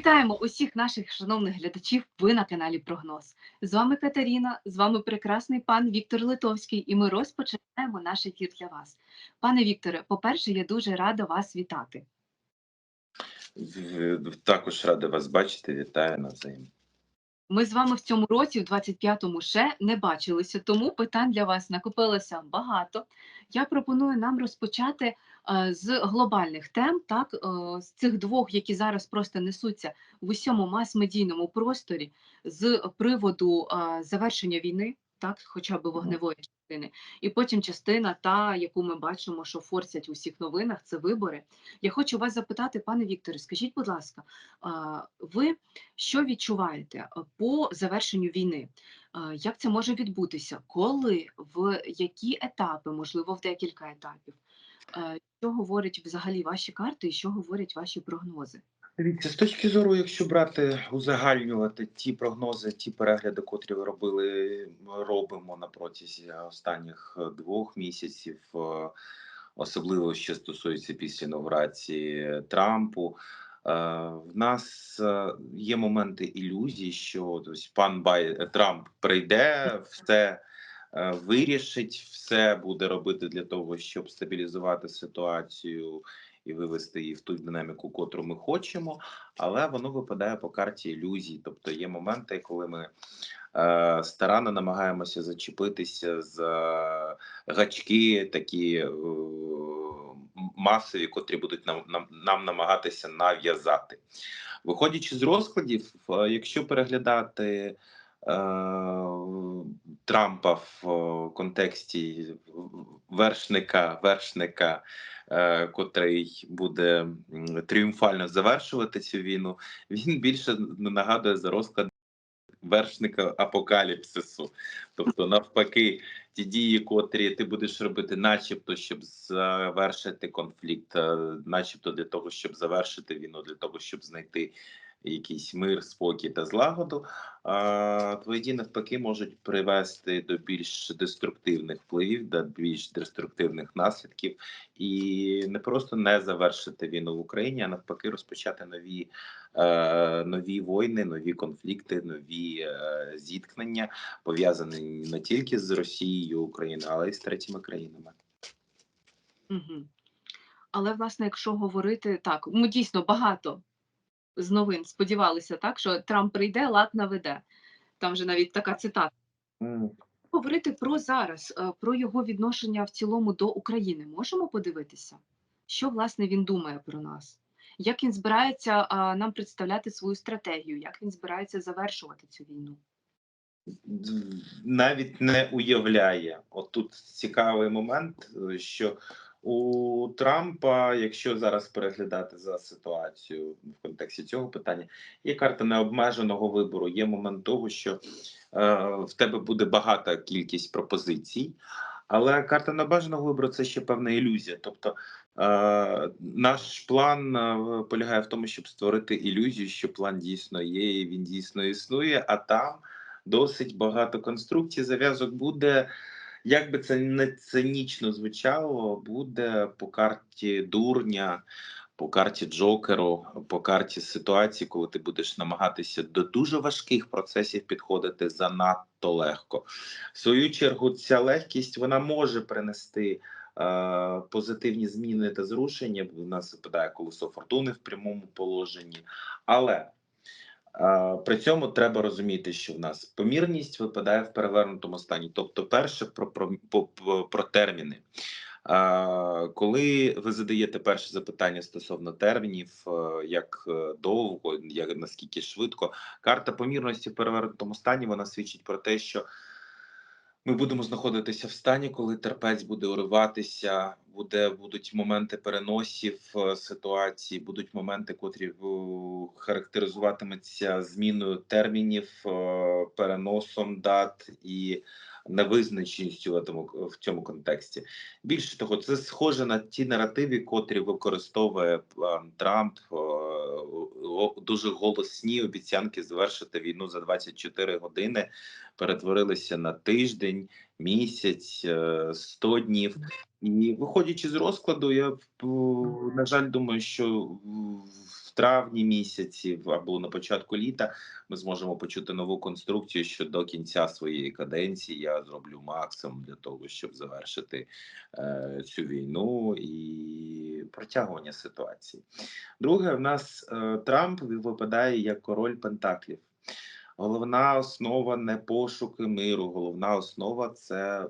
Вітаємо усіх наших шановних глядачів. Ви на каналі Прогноз. З вами Катерина, з вами прекрасний пан Віктор Литовський, і ми розпочинаємо наш ефір для вас. Пане Вікторе, по-перше, я дуже рада вас вітати. Також радий вас бачити. Вітаю навзаєм. Ми з вами в цьому році, в 25-му, ще не бачилися, тому питань для вас накопилося багато. Я пропоную нам розпочати з глобальних тем, так, е, з цих двох, які зараз просто несуться в усьому мас-медійному просторі, з приводу е, завершення війни, так, хоча б вогневої частини, і потім частина, та, яку ми бачимо, що форсять у всіх новинах, це вибори. Я хочу вас запитати, пане Вікторе, скажіть, будь ласка, ви що відчуваєте е, по завершенню війни? Е, Як це може відбутися? Коли, в які етапи, можливо, в декілька етапів? Е, Що говорять взагалі ваші карти і що говорять ваші прогнози? Дивіться, з точки зору, якщо брати узагальнювати ті прогнози, ті перегляди, котрі ви робили, робимо на протязі останніх е, двох місяців, е, особливо що стосується після інаугурації Трампу. В нас є моменти ілюзії, що ось пан Бай Трамп прийде, все вирішить, все буде робити для того, щоб стабілізувати ситуацію і вивести її в ту динаміку, котру ми хочемо, але воно випадає по карті ілюзій. Тобто є моменти, коли ми е, старанно намагаємося зачепитися за гачки, такі е, масові, котрі будуть нам, нам, нам намагатися нав'язати. Виходячи з розкладів, е, якщо переглядати. Е, Трампа в е, контексті вершника, вершника е, котрий буде тріумфально завершувати цю війну, він більше нагадує за розклад вершника апокаліпсису. Тобто, навпаки, ті дії, котрі ти будеш робити, начебто, щоб завершити конфлікт, начебто для того, щоб завершити війну, для того, щоб знайти. Якийсь мир, спокій та злагоду, а твої дії навпаки можуть привести до більш деструктивних впливів, до більш деструктивних наслідків, і не просто не завершити війну в Україні, а навпаки, розпочати нові, е, нові війни, нові конфлікти, нові е, зіткнення, пов'язані не тільки з Росією, Україною, але й з третіми країнами. Але, власне, якщо говорити так, ну дійсно багато з новин сподівалися, так, що Трамп прийде, лад наведе. Там вже навіть така цитата. Говорити про зараз, е, про його відношення в цілому до України. Можемо подивитися, що власне він думає про нас, як він збирається нам представляти свою стратегію, як він збирається завершувати цю війну. навіть не уявляє. От тут цікавий момент, е, що у Трампа, якщо зараз переглядати за ситуацію в контексті цього питання, є карта необмеженого вибору. Є момент того, що е, в тебе буде багата кількість пропозицій. Але карта небажаного вибору це ще певна ілюзія. Тобто е, наш план е, полягає в тому, щоб створити ілюзію, що план дійсно є, і він дійсно існує, а там досить багато конструкцій. Зав'язок буде, як би це не цинічно звучало, буде по карті дурня, по карті Джокеру, по карті ситуації, коли ти будеш намагатися до дуже важких процесів підходити занадто легко. В свою чергу, ця легкість вона може принести. е, Позитивні зміни та зрушення у нас випадає колесо фортуни в прямому положенні, але При цьому треба розуміти, що в нас помірність випадає в перевернутому стані. Тобто, перше про, про, по- про терміни. Коли ви задаєте перше запитання стосовно термінів, е, як е, довго, як наскільки швидко, карта помірності в перевернутому стані вона свідчить про те, що ми будемо знаходитися в стані, коли терпець буде уриватися, буде будуть моменти переносів е, ситуації, будуть моменти, котрі характеризуватиметься характеризуватимуться зміною термінів, е, переносом дат і невизначеністю в цьому в цьому контексті. Більше того, це схоже на ті наративи, котрі використовує е, Трамп. е, Дуже голосні обіцянки завершити війну за 24 години перетворилися на тиждень, місяць, е, 100 днів. І виходячи з розкладу, я на жаль думаю, що в- травні місяці або на початку літа ми зможемо почути нову конструкцію, що до кінця своєї каденції я зроблю максимум для того, щоб завершити е, цю війну і протягування ситуації. Друге, в нас е, Трамп випадає як король Пентаклів. Головна основа не пошуки миру, головна основа це е,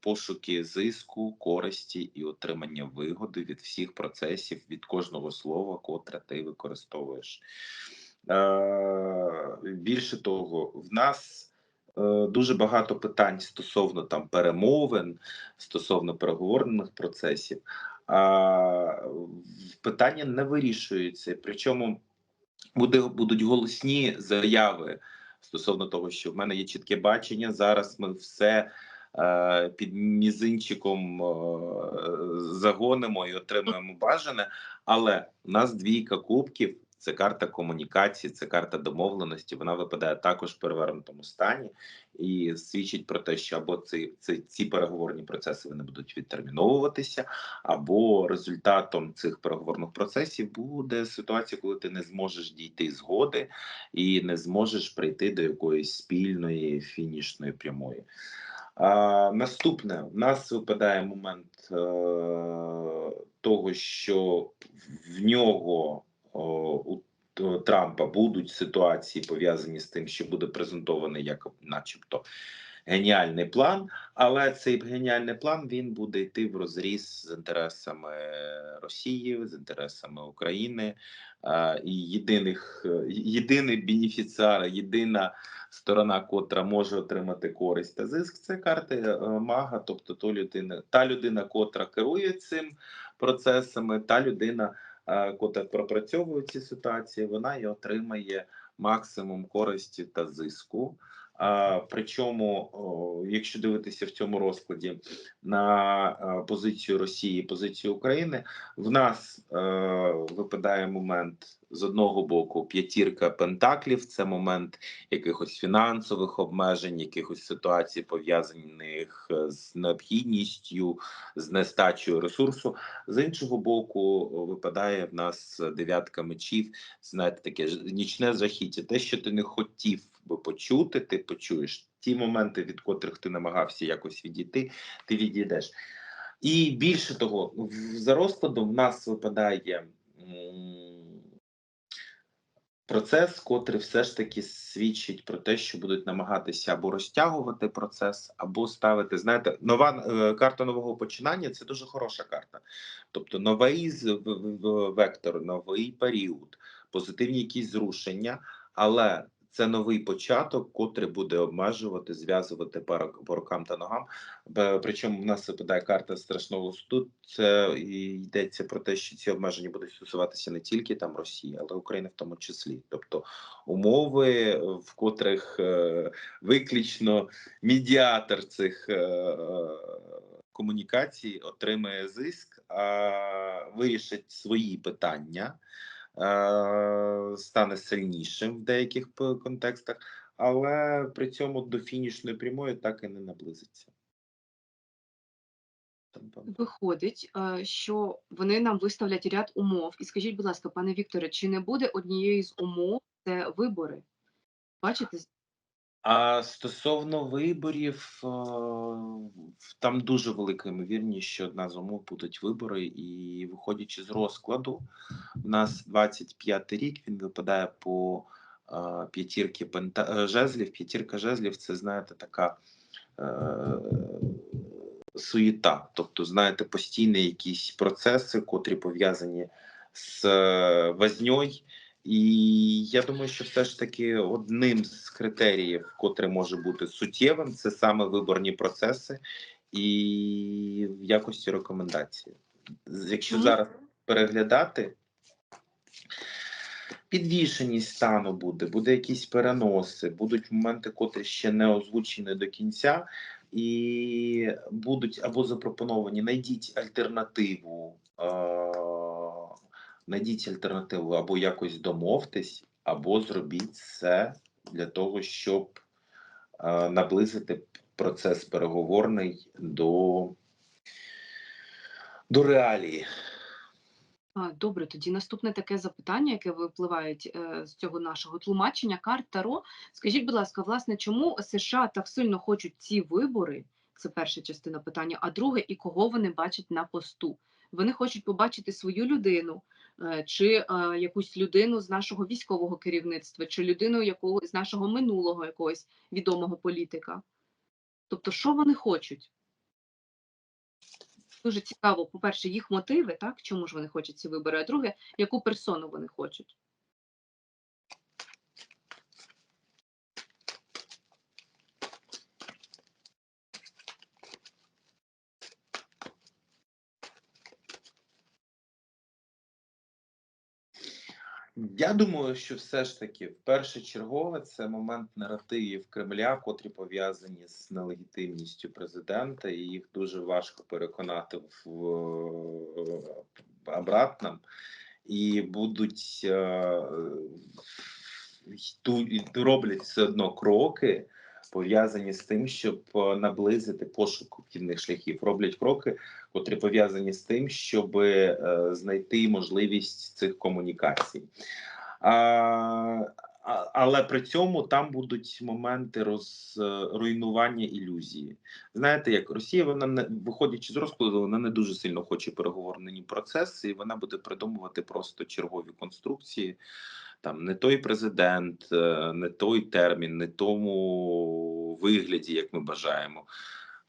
пошуки зиску, користі і отримання вигоди від всіх процесів, від кожного слова, котре ти використовуєш. Е, більше того, в нас е, дуже багато питань стосовно там перемовин, стосовно переговорних процесів. А питання не вирішується. Причому буде, будуть голосні заяви стосовно того, що в мене є чітке бачення. Зараз ми все е, під мізинчиком е, загонимо і отримаємо бажане. Але у нас двійка кубків. Це карта комунікації, це карта домовленості. Вона випадає також в перевернутому стані і свідчить про те, що або ці, ці, ці переговорні процеси вони будуть відтерміновуватися, або результатом цих переговорних процесів буде ситуація, коли ти не зможеш дійти згоди і не зможеш прийти до якоїсь спільної фінішної прямої. А, наступне в нас випадає момент е, того, що в нього у Трампа будуть ситуації пов'язані з тим, що буде презентований як, начебто, геніальний план, але цей геніальний план він буде йти в розріз з інтересами Росії, з інтересами України. І єдиних єдиний бенефіціар, єдина сторона, котра може отримати користь та зиск, це карти е, мага, тобто то людина, та людина, котра керує цим процесами, та людина, котра пропрацьовує ці ситуації, вона і отримає максимум користі та зиску. А, причому, якщо дивитися в цьому розкладі на е, позицію Росії, позицію України, в нас е, випадає момент з одного боку п'ятірка пентаклів. Це момент якихось фінансових обмежень, якихось ситуацій пов'язаних е, з необхідністю, з нестачею ресурсу. З іншого боку, випадає в нас дев'ятка мечів. Знаєте, таке нічне жахіття. Те, що ти не хотів би почути, ти почуєш. Ті моменти, від котрих ти намагався якось відійти, ти відійдеш. І більше того, за розкладом в нас випадає процес, котрий все ж таки свідчить про те, що будуть намагатися або розтягувати процес, або ставити. Знаєте, нова е, карта нового починання це дуже хороша карта. Тобто новий вектор, новий період, позитивні якісь зрушення, але це новий початок, котрий буде обмежувати, зв'язувати по рукам та ногам. Причому в нас випадає карта страшного суду. Це йдеться про те, що ці обмеження будуть стосуватися не тільки там Росії, але України в тому числі. Тобто умови, в котрих е, виключно медіатор цих е, комунікацій отримає зиск, а вирішить свої питання стане сильнішим в деяких контекстах, але при цьому до фінішної прямої так і не наблизиться. Виходить, е, що вони нам виставлять ряд умов. І скажіть, будь ласка, пане Вікторе, чи не буде однією з умов це вибори? Бачите, А стосовно виборів, е, там дуже велика ймовірність, що одна з будуть вибори, і виходячи з розкладу, у нас 25 рік він випадає по е, п'ятірки пента- е, жезлів. П'ятірка жезлів це, знаєте, така е, суєта. Тобто, знаєте, постійні якісь процеси, котрі пов'язані з возньою. І я думаю, що все ж таки одним з критеріїв, котре може бути суттєвим, це саме виборні процеси і в якості рекомендації. Якщо зараз переглядати, підвішеність стану буде, буде якісь переноси, будуть моменти, котрі ще не озвучені до кінця, і будуть або запропоновані. Найдіть альтернативу. Е- Найдіть альтернативу, або якось домовтесь, або зробіть все для того, щоб е, наблизити процес переговорний до, до реалії. Добре, тоді наступне таке запитання, яке випливають е, з цього нашого тлумачення карт Таро. Скажіть, будь ласка, власне, чому США так сильно хочуть ці вибори? Це перша частина питання. А друге, і кого вони бачать на посту? Вони хочуть побачити свою людину, чи е, якусь людину з нашого військового керівництва, чи людину якого з нашого минулого якогось відомого політика. Тобто, що вони хочуть? Дуже цікаво, по-перше, їх мотиви, так? Чому ж вони хочуть ці вибори? А друге, яку персону вони хочуть? Я думаю, що все ж таки першочергове це момент наративів Кремля, котрі пов'язані з нелегітимністю президента, і їх дуже важко переконати в е, обратному. І будуть е, роблять все одно кроки, пов'язані з тим, щоб е, наблизити пошук обхідних шляхів. Роблять кроки, котрі пов'язані з тим, щоб е, знайти можливість цих комунікацій. А, але при цьому там будуть моменти розруйнування ілюзії. Знаєте, як Росія, вона не виходячи з розкладу, вона не дуже сильно хоче переговорний процес, і вона буде придумувати просто чергові конструкції. Там не той президент, е, не той термін, не тому вигляді, як ми бажаємо.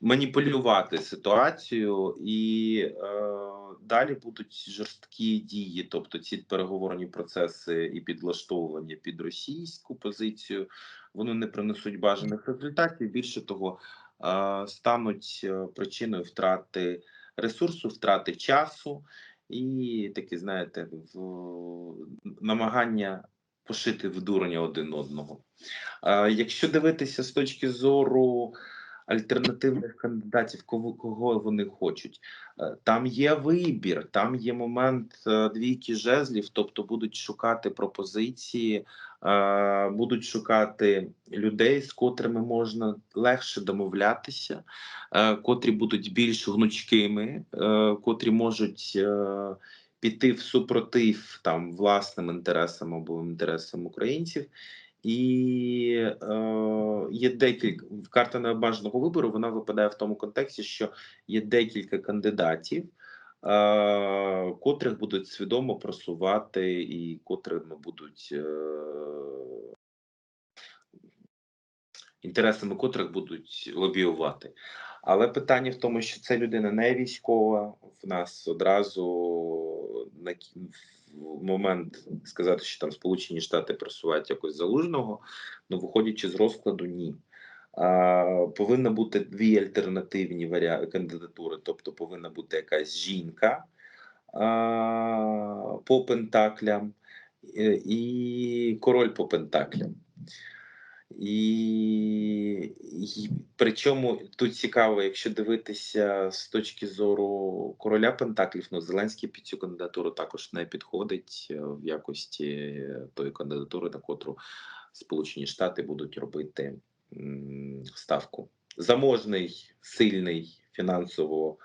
Маніпулювати ситуацію і е, далі будуть жорсткі дії, тобто ці переговорні процеси і підлаштовування під російську позицію, вони не принесуть бажаних результатів. Більше того, е, стануть е, причиною втрати ресурсу, втрати часу і такі, знаєте, в намагання пошити в дурня один одного. Якщо дивитися з точки зору альтернативних кандидатів, кого, кого вони хочуть, е, там є вибір, там є момент е, двійки жезлів, тобто будуть шукати пропозиції, е, будуть шукати людей, з котрими можна легше домовлятися, котрі будуть більш гнучкими, котрі можуть. Піти в супротив там власним інтересам або інтересам українців, і е, є декілька карта небажаного вибору. Вона випадає в тому контексті, що є декілька кандидатів, е, котрих будуть свідомо просувати, і котрими будуть е, інтересами котрих будуть лобіювати. Але питання в тому, що це людина не військова. В нас одразу на момент сказати, що там Сполучені Штати просувають якось залужного, ну виходячи з розкладу, ні. А, повинна бути дві альтернативні варіа... кандидатури, тобто повинна бути якась жінка а, по пентаклям і король по пентаклям. І, і причому тут цікаво, якщо дивитися з точки зору короля Пентаклів, ну Зеленський під цю кандидатуру також не підходить е, в якості тої кандидатури, на котру Сполучені Штати будуть робити ставку. Заможний, сильний, фінансово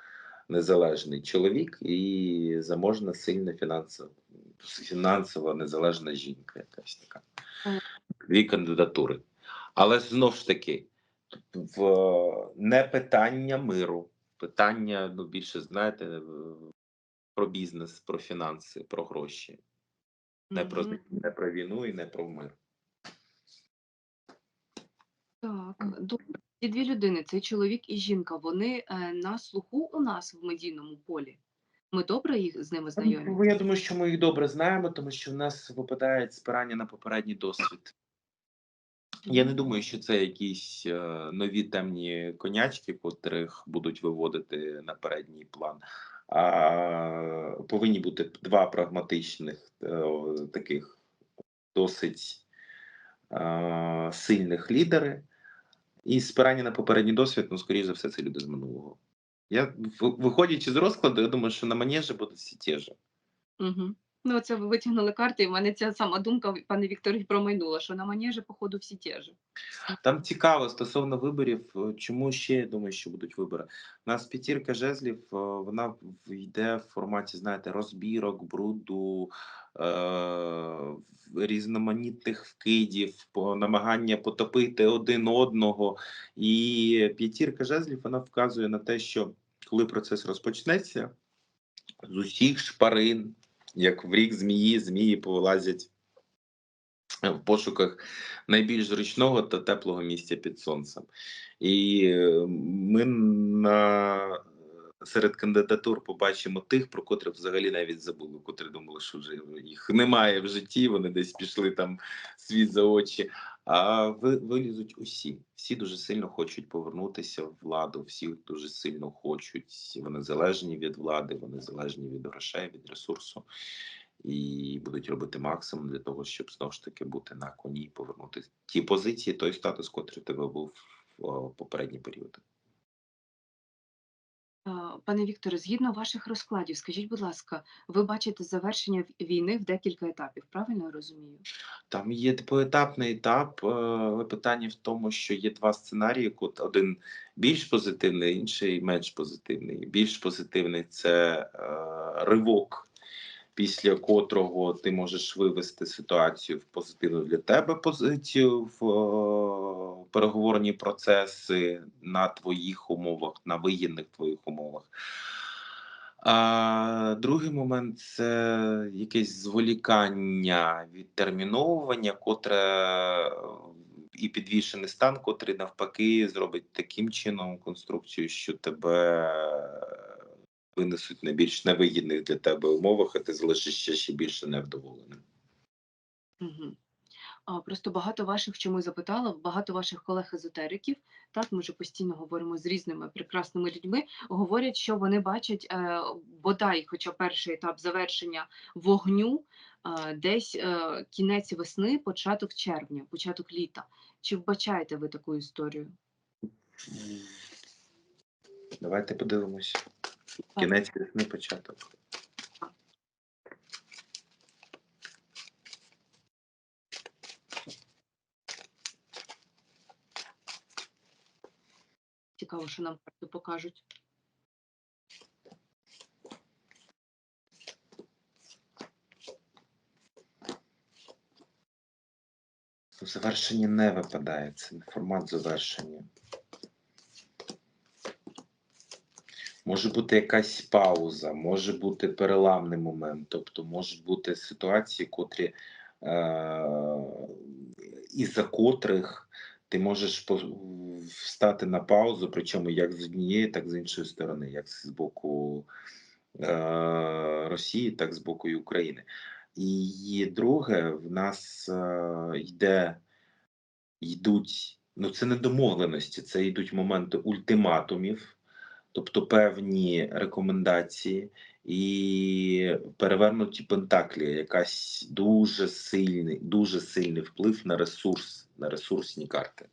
незалежний чоловік і заможна, сильна фінансово, фінансово незалежна жінка, якась така. Дві кандидатури. Але знову ж таки, в не питання миру, питання ну, більше, знаєте, про бізнес, про фінанси, про гроші. Не про, не про війну і не про мир. Так, добре. Ці дві людини, цей чоловік і жінка, вони е, на слуху у нас в медійному полі. Ми добре їх з ними знайомі? Ну, Я думаю, що ми їх добре знаємо, тому що в нас випадає спирання на попередній досвід. Я не думаю, що це якісь е, нові темні конячки, котрих будуть виводити на передній план. А повинні бути два прагматичних е, таких досить сильних лідери. І спирання на попередній досвід, ну, скоріше за все, це люди з минулого. Я виходячи з розкладу, я думаю, що на манежі будуть всі ті ж. Угу. Ну, це ви витягнули карти, і в мене ця сама думка, пане Вікторе, і промайнула, що на манежі, походу, всі ті ж. Там цікаво стосовно виборів, е, чому ще я думаю, що будуть вибори. У нас п'ятірка жезлів, е, вона йде в форматі, знаєте, розбірок, бруду, е- різноманітних вкидів, намагання потопити один одного. І п'ятірка жезлів вона вказує на те, що коли процес розпочнеться, з усіх шпарин, як в рік змії, змії повилазять в пошуках найбільш зручного та теплого місця під сонцем. І е, ми на серед кандидатур побачимо тих, про котрих взагалі навіть забули, котрі думали, що вже їх немає в житті, вони десь пішли там світ за очі. А вилізуть усі. Всі дуже сильно хочуть повернутися в владу, всі дуже сильно хочуть. Вони залежні від влади, вони залежні від грошей, від ресурсу і будуть робити максимум для того, щоб знову ж таки бути на коні і повернути ті позиції, той статус, котрий тебе був в попередні попередній період. Пане Вікторе, згідно ваших розкладів, скажіть, будь ласка, ви бачите завершення війни в декілька етапів, правильно я розумію? Там є поетапний етап, е, але питання в тому, що є два сценарії: один більш позитивний, інший менш позитивний. Більш позитивний це е, ривок, після котрого ти можеш вивести ситуацію в позитивну для тебе позицію в е, переговорні процеси на твоїх умовах, на вигідних твоїх умовах. А другий момент це якесь зволікання, відтерміновування, котре і підвішений стан, котрий навпаки зробить таким чином конструкцію, що тебе винесуть на більш невигідних для тебе умовах, а ти залишишся ще більше невдоволеним. Угу. Просто багато ваших, чому запитала, багато ваших колег-езотериків, так, ми вже постійно говоримо з різними прекрасними людьми, говорять, що вони бачать е, бодай, хоча перший етап завершення вогню, е, десь е, кінець весни, початок червня, початок літа. Чи вбачаєте ви таку історію? Давайте подивимося. Кінець весни початок. Цікаво, що нам карти покажуть. Завершення не випадає, це не формат завершення. Може бути якась пауза, може бути переламний момент, тобто можуть бути ситуації, котрі е- із-за котрих ти можеш встати на паузу, причому як з однієї, так з іншої сторони, як з боку е- Росії, так з боку і України. І друге, в нас е, йде, йдуть, ну це не домовленості, це йдуть моменти ультиматумів, тобто певні рекомендації і перевернуті пентаклі, якась дуже сильний, дуже сильний вплив на ресурс, на ресурсні карти.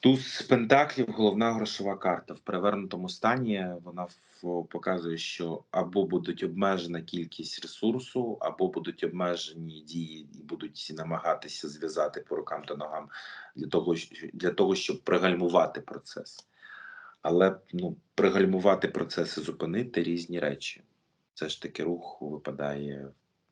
Туз Пентаклів головна грошова карта. В перевернутому стані вона показує, що або будуть обмежена кількість ресурсу, або будуть обмежені дії і будуть намагатися зв'язати по рукам та ногам для того, для того щоб пригальмувати процес. Але ну, пригальмувати процес і зупинити різні речі. Це ж таки рух випадає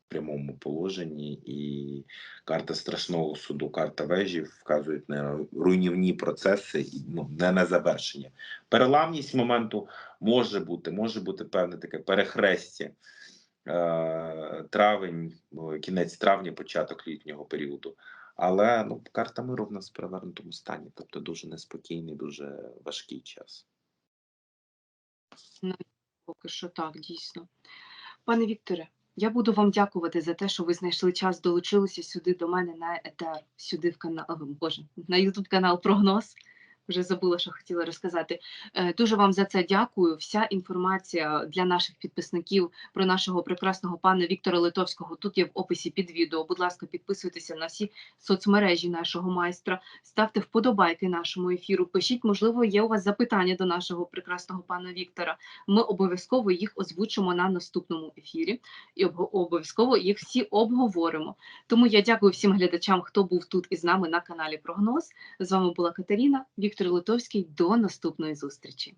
в прямому положенні, і карта страшного суду, карта вежі вказують на руйнівні процеси, і, ну, не на завершення. Переламність моменту може бути, може бути певне таке перехрестя. Е, Травень, кінець травня, початок літнього періоду. Але ну, карта миру в нас в перевернутому стані, тобто дуже неспокійний, дуже важкий час. Поки що так, дійсно. Пане Вікторе, я буду вам дякувати за те, що ви знайшли час, долучилися сюди до мене на етер, сюди в канал, Боже, на Ютуб канал Прогноз. Вже забула, що хотіла розказати. Е, Дуже вам за це дякую. Вся інформація для наших підписників про нашого прекрасного пана Віктора Литовського тут є в описі під відео. Будь ласка, підписуйтеся на всі соцмережі нашого майстра, ставте вподобайки нашому ефіру. Пишіть, можливо, є у вас запитання до нашого прекрасного пана Віктора. Ми обов'язково їх озвучимо на наступному ефірі і обов'язково їх всі обговоримо. Тому я дякую всім глядачам, хто був тут із нами на каналі Прогноз. З вами була Катерина, Віктор Литовський. До наступної зустрічі.